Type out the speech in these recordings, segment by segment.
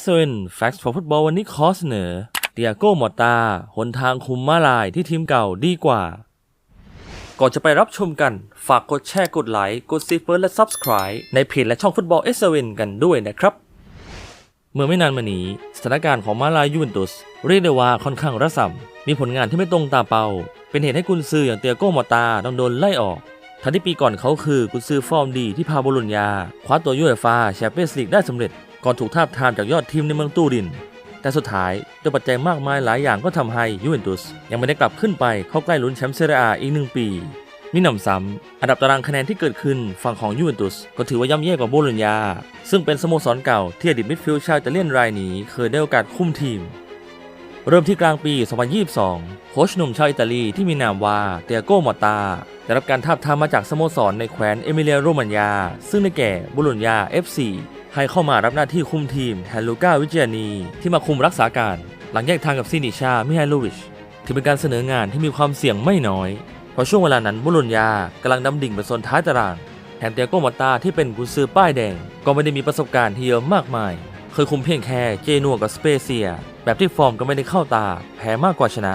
s อ n Facts for Football วันนี้ขอเสนอเตียโก้มอตาหนทางคุมมาลายที่ทีมเก่าดีกว่า ก่อนจะไปรับชมกัน ฝากกดแชร์กดไลค์ กดซีเฟิร์และ Subscribe ในเพจและช่องฟุตบอล s อ n กันด้วยนะครับ เมื่อไม่นานมานี้สถานการณ์ของมาลายยูเวนตุสเรียกได้ว่าค่อนข้างระส่ำมีผลงานที่ไม่ตรงตามเป้า เป็นเหตุให้กุนซืออย่างเตียโก้มอตาต้องโดนไล่ออกทั้งที่ปีก่อนเขาคือกุนซือฟอร์มดีที่พาโบโลญญาคว้าตัวยูเอฟ่าแชมเปี้ยนส์ลีกได้สำเร็จ ก่อนถูกทาบทามจากยอดทีมในเมืองตูริน แต่สุดท้ายด้วยปัจจัยมากมายหลายอย่างก็ทำให้ยูเวนตุสยังไม่ได้กลับขึ้นไปเข้าใกล้ลุ้นแชมป์เซเรียอาอีกหนึ่งปีมีหนำซ้ำอันดับตารางคะแนนที่เกิดขึ้นฝั่งของยูเวนตุสก็ถือว่าย่ำแย่กว่าโบโลญญา ซึ่งเป็นสโมสรเก่าที่อดีตมิดฟิลด์ชาวอิตาเลียนรายนี้เคยได้โอกาสคุมทีม เริ่มที่กลางปี 2022 โค้ชหนุ่มชาวอิตาลีที่มีนามว่าเตียโก้มอตตาได้รับการทาบทามมาจากสโมสรในแคว้นเอมิเลียโรมันยา ซึ่งได้แก่บุรุญญา FC ให้เข้ามารับหน้าที่คุมทีมแทนลูก้าวิเจียนี ที่มาคุมรักษาการ หลังแยกทางกับซินิชามิฮาโลวิชถือเป็นการเสนองานที่มีความเสี่ยงไม่น้อย เพราะช่วงเวลานั้นบุรุญญากำลังดำดิ่งไปโซนท้ายตาราง แถมเตียโกมอตาที่เป็นกุนซือป้ายแดง ก็ไม่ได้มีประสบการณ์ที่เยอะมากมาย เคยคุมเพียงแค่เจนัวกับสเปเซีย แบบที่ฟอร์มก็ไม่ได้เข้าตา แพ้มากกว่าชนะ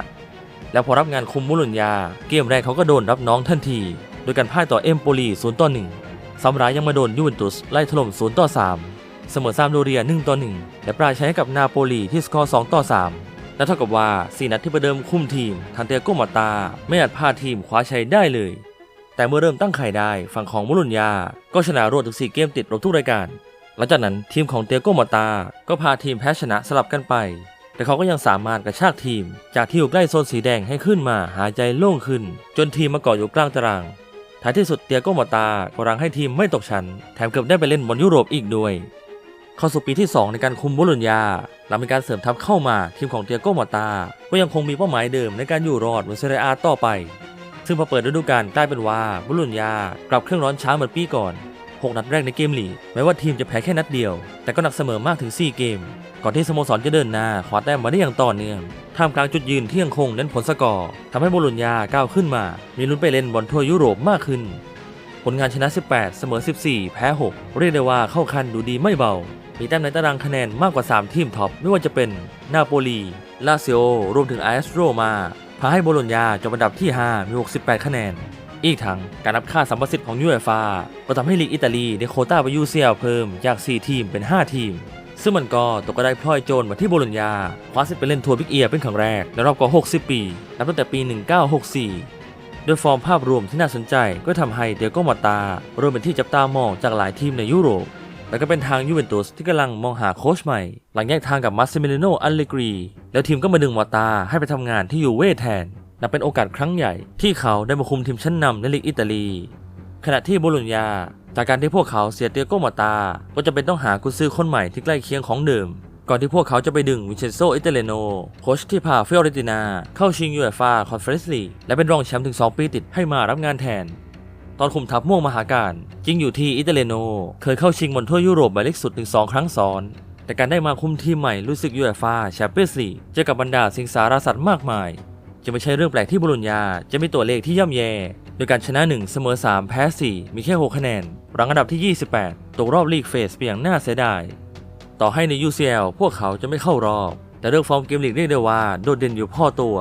แล้วพอรับงานคุมบุรุญญาเกมแรกเขาก็โดนรับน้องทันที โดยการพ่ายต่อเอมโปลี0ต่อ1 ซ้ำร้ายยังมาโดนยูเวนตุสไล่ถล่ม0ต่อ3 เสมอซามโดเรีย1ต่อ1และปลายใช้กับนาโปลีที่สกอร์2ต่อ3และเท่ากับว่าสี่นัดที่ประเดิมคุมทีมทันเตียโกมาตา ไม่อาจพาทีมคว้าชัยได้เลย แต่เมื่อเริ่มตั้งไข่ได้ฝั่งของบุรุญญาก็ชนะรวดถึง 4 เกมติดลบทุกรายการ หลังจากนั้นทีมของเตียโกมาตา ก็พาทีมแพ้ชนะสลับกันไป แต่เขาก็ยังสามารถกระชากทีม จากที่อยู่ใกล้โซนสีแดงให้ขึ้นมาหายใจโล่งขึ้น จนทีมมาเกาะอยู่กลางตาราง ท้ายที่สุดเตียโกมาตาก็รังให้ทีมไม่ตกชั้น แถมเกือบได้ไปเล่นบอลยุโรปอีกด้วย เข้าสู่ปีที่ 2 ในการคุมบุรุญญาหลังมีการเสริมทัพเข้ามาทีมของเตียโกมาตา ก็ยังคงมีเป้าหมายเดิมในการอยู่รอดบนเซเรียอาต่อไป ซึ่งพอเปิดฤดูกาลกลายเป็นว่าบุรุญญากลับเครื่องร้อนช้าเหมือนปีก่อน 6 นัดแรกในเกมลีกแม้ว่าทีมจะแพ้แค่นัดเดียว แต่ก็หนักเสมอมากถึง 4 เกม ก่อนที่สโมสรจะเดินหน้าคว้าแต้มมาได้อย่างต่อเนื่องท่ามกลางจุดยืนที่ยังคงเน้นผลสกอร์ทำให้โบโลญญาก้าวขึ้นมา มีลุ้นไปเล่นบอลทั่วยุโรปมากขึ้น ผลงานชนะ 18 เสมอ 14 แพ้ 6 เรียกได้ว่าเข้าคันดูดีไม่เบา มีแต้มในตารางคะแนนมากกว่า 3 ทีมท็อป ไม่ว่าจะเป็นนาโปลี ลาซิโอ รวมถึงไอเอสโรมาพาให้โบโลญญาจบอันดับที่ 5 มี 68 คะแนน อีกทั้งการนับค่าสัมประสิทธิ์ของยูเอฟ่าก็ทำให้ลีกอิตาลีได้โคต้าไปยูเซียเพิ่มจาก 4 ทีมเป็น 5 ทีม ซึ่งมันก็ตกกระไดพลอยโจรมาที่โบโลญญาคว้าสิทธิ์ไปเล่นทัวร์บิ๊กเอียเป็นครั้งแรกในรอบกว่า 60 ปี นับตั้งแต่ปี 1964 โดยฟอร์มภาพรวมที่น่าสนใจก็ทำให้เดียโกมาตาเริ่มเป็นที่จับตามองจากหลายทีมในยุโรปและก็เป็นทางยูเวนตุสที่กำลังมองหาโค้ชใหม่ หลังแยกทางกับมาสซิมิลิโนอัลเลกรี แล้วทีมก็มาดึงมาตาให้ไปทำงานที่ยูเว่แทน นับเป็นโอกาสครั้งใหญ่ที่เขาได้มาคุมทีมชั้นนำในลีกอิตาลี ขณะที่โบโลญญา จากการที่พวกเขาเสียเตียโกมาตา ก็จะเป็นต้องหากุญซือคนใหม่ที่ใกล้เคียงของเดิม ก่อนที่พวกเขาจะไปดึงวินเชนโซอิตาเลโนโค้ชที่พาเฟออเรตินา เข้าชิงยูเอฟ่าคอนเฟอเรนซ์ลีกและเป็นรองแชมป์ถึง 2 ปีติดให้มารับงานแทน ตอนคุมทัพม่วงมหาการจริงอยู่ที่อิตาเลโน เคยเข้าชิงบอลทั่วยุโรปใบเล็กสุดถึง2ครั้งซ้อนแต่การได้มาคุมทีมใหม่รู้สึกยูเอฟ่าแชมเปี้ยนส์ลีกเจอกับบรรดาสิงสารสัตว์มากมาย จะไม่ใช่เรื่องแปลกที่บุรุญญาจะมีตัวเลขที่ย่ำแย่ โดยการชนะ 1 เสมอ 3 แพ้ 4 มีแค่ 6 คะแนน รังอันดับที่ 28 ตกรอบลีกเฟสเพียงน่าเสียดาย ต่อให้ใน UCL พวกเขาจะไม่เข้ารอบ แต่เรื่องฟอร์มเกมลีกเรียกได้ว่าโดดเด่นอยู่พ่อตัว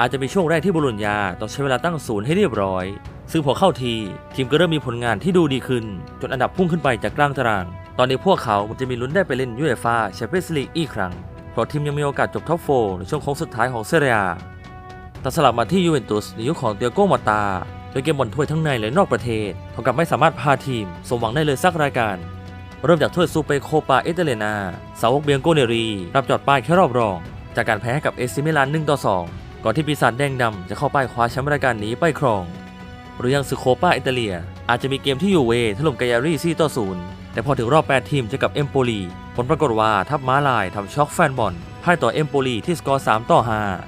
อาจจะมีช่วงแรกที่บุรุญญาต้องใช้เวลาตั้งศูนย์ให้เรียบร้อย ซึ่งพอเข้าที ทีมก็เริ่มมีผลงานที่ดูดีขึ้น จนอันดับพุ่งขึ้นไปจากกลางตาราง ตอนนี้พวกเขาจะมีลุ้นได้ไปเล่นยูเอฟ่าแชมเปี้ยนส์ลีกอีกครั้ง เพราะทีมยังมีโอกาสจบท็อปโฟในช่วงโค้งสุดท้ายของเซเรียแตัดสลับมาที่ยูเวนตุสในยุคของเตียโกมาตา โดยเกมบอลถ้วยทั้งในและนอกประเทศเขากลับไม่สามารถพาทีมสมหวังได้เลยสักรายการ เริ่มจากถ้วยซูเปโคปาเอเตเลนาสาวกเบียงโกเนรี รับจอดป้ายแค่รอบรอง จากการแพ้ให้กับเอซิมิลาน1ต่อ2ก่อนที่ปีศาจแดงดำจะเข้าป้ายคว้าแชมป์รายการนี้ไปครอง หรือยังซูโคปาอิตาเลีย อาจจะมีเกมที่ยูเวถล่มกายารี4ต่อ0แต่พอถึงรอบ 8 ทีมเจะกับเอมโปลี ผลปรากฏว่าทัพม้าลายทำช็อกแฟนบอลพ่ายต่อเอมโปลีที่สกอร์ 3 ต่อ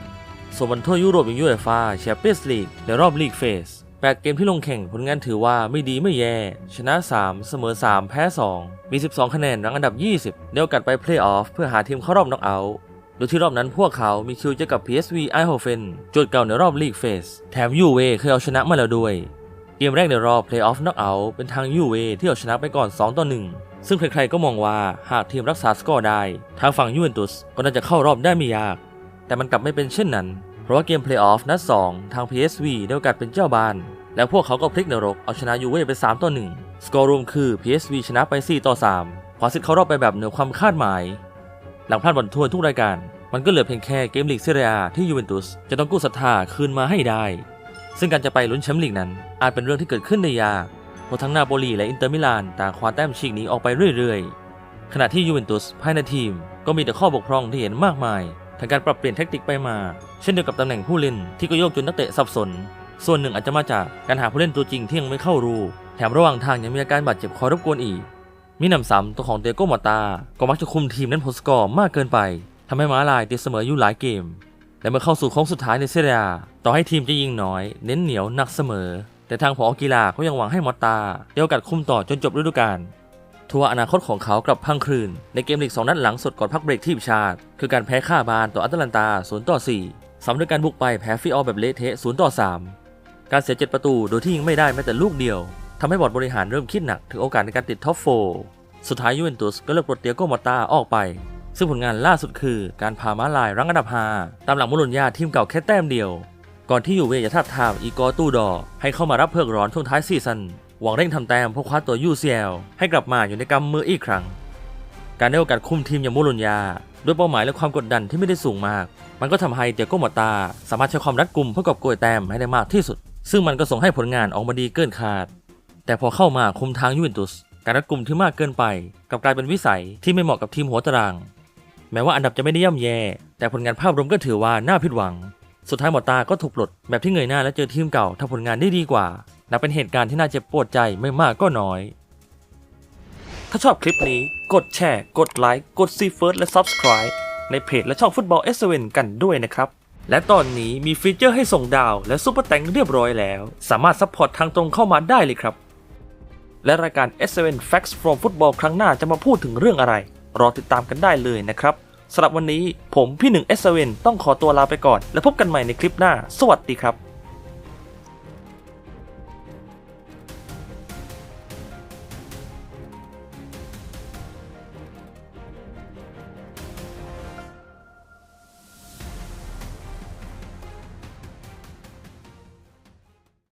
5 ส่วนบอลทั่วยุโรปอย่างยูเอฟ่าแชมเปี้ยนส์ลีกในรอบลีกเฟส 8 เกมที่ลงแข่งผลงานถือว่าไม่ดีไม่แย่ ชนะ 3 เสมอ 3 แพ้ 2 มี 12 คะแนนรังอันดับ 20ได้โอกาสไปเพลย์ออฟเพื่อหาทีมเข้ารอบน็อกเอาท์โดยที่รอบนั้นพวกเขามีคิวเจอกับ PSV ไอโฮเฟนจทย์เก่าในรอบลีกเฟส แถมยูเวเคยเอาชนะมาแล้วด้วย เกมแรกในรอบเพลย์ออฟน็อกเอาท์เป็นทางยูเวที่เอาชนะไปก่อน 2 ต่อ 1 ซึ่งใครๆก็มองว่าหากทีมรักษาสกอร์ได้ ทางฝั่งยูเวนตุสก็น่าจะเข้ารอบได้ไม่ยาก แต่มันกลับไม่เป็นเช่นนั้น เพราะว่าเกมเพลย์ออฟนัด 2 ทาง PSV ได้โอกาสเป็นเจ้าบ้าน แล้วพวกเขาก็พลิกนรกเอาชนะยูเว่ไป 3 ต่อ 1 สกอร์รวมคือ PSV ชนะไป 4 ต่อ 3 คว้าสิทธิ์เข้ารอบไปแบบเหนือความคาดหมาย หลังพลาดบอลทัวร์ทุกรายการ มันก็เหลือเพียงแค่เกมลีกเซเรียที่ยูเวนตุสจะต้องกู้ศรัทธาคืนมาให้ได้ ซึ่งการจะไปลุ้นแชมป์ลีกนั้น อาจเป็นเรื่องที่เกิดขึ้นได้ยากเพราะทั้งนาโปลีและอินเตอร์มิลานต่างคว้าแต้มฉีกหนีออกไปเรื่อย ๆ ขณะที่ยูเวนตุสภายในทีมก็มีแต่ข้อบกพร่องที่เห็นมากมาย ทั้งการปรับเปลี่ยนแทคติกไปมา เช่นเดียวกับตำแหน่งผู้เล่นที่ก็โยกจนนักเตะสับสน ส่วนหนึ่งอาจจะมาจากการหาผู้เล่นตัวจริงที่ยังไม่เข้ารู แถมระหว่างทางยังมีอาการบาดเจ็บคอยรบกวนอีก มีหนำซ้ำตัวของเตโก้มอตา ก็มักจะคุมทีมเล่นผลสกอร์มากเกินไปทำให้ม้าลายตีเสมออยู่หลายเกม และเมื่อเข้าสู่โค้งสุดท้ายในเซเรียต่อให้ทีมจะยิงน้อย เน้นเหนียวหนักเสมอ แต่ทางผอกีฬาก็ยังหวังให้มอตตาได้โอกาสคุมต่อจนจบฤดูกาล ทัวร์อนาคตของเขากลับพังคลืน ในเกมลีกสองนัดหลังสุดก่อนพักเบรกทีมชาติ คือการแพ้ค่าบานต่ออัตแลนตา 0 ต่อ4ซ้ำด้วยการบุกไปแพ้ฟิออแบบเละเทะ 0 ต่อ 3 การเสียเจ็ดประตูโดยที่ยิงไม่ได้แม้แต่ลูกเดียวทำให้บอร์ดบริหารเริ่มคิดหนักถึงโอกาสในการติดท็อปโฟสุดท้ายยูเวนตุสก็เลิกปลดเตียโกมอตตาออกไป ซึ่งผลงานล่าสุดคือการพาม้าลายรั้งอันดับ5ตามหลังมุลนยาทีมเก่าแค่แต้มเดียว ก่อนที่ยูเว่จะท้าบทามอีกอตูดอให้เข้ามารับเพิกร้อนช่วงท้ายซีซั่น หวังเร่งทำแต้มเพื่อคว้าตัว UCL ให้กลับมาอยู่ในกำมืออีกครั้ง การได้โอกาสคุมทีมอย่างมุลนยา ด้วยเป้าหมายและความกดดันที่ไม่ได้สูงมาก มันก็ทำให้เตียโก้มอตตา สามารถใช้ความรัดกุมเพื่อกอบโกยแต้มให้ได้มากที่สุด ซึ่งมันก็ส่งให้ผลงานออกมาดีเกินคาด แต่พอเข้ามาคุมทางยูเวนตุส การรัดกุมที่มากเกินไปกลับกลายเป็นวิสัยที่ไม่เหมาะกับทีมหัวตาราง แม้ว่าอันดับจะไม่ได้ย่ำแย่ แต่ผลงานภาพรวมก็ถือว่าน่าผิดหวัง สุดท้ายหมอตาก็ถูกปลดแบบที่เงยหน้าและเจอทีมเก่าทำผลงานได้ดีกว่า นับเป็นเหตุการณ์ที่น่าเจ็บปวดใจไม่มากก็น้อย ถ้าชอบคลิปนี้กดแชร์ กดไลค์ กดซีเฟิร์สและ Subscribe ในเพจและช่องฟุตบอลเอสเวนกันด้วยนะครับ และตอนนี้มีฟีเจอร์ให้ส่งดาวและซุปเปอร์แตงเรียบร้อยแล้ว สามารถซัพพอร์ตทางตรงเข้ามาได้เลยครับ และรายการ S7 Facts from Football ครั้งหน้าจะมาพูดถึงเรื่องอะไร รอติดตามกันได้เลยนะครับ สำหรับวันนี้ผมพี่หนึ่งเอสเวนต้องขอตัวลาไปก่อน แล้วพบกันใหม่ในคลิปหน้า สวัสดีครับ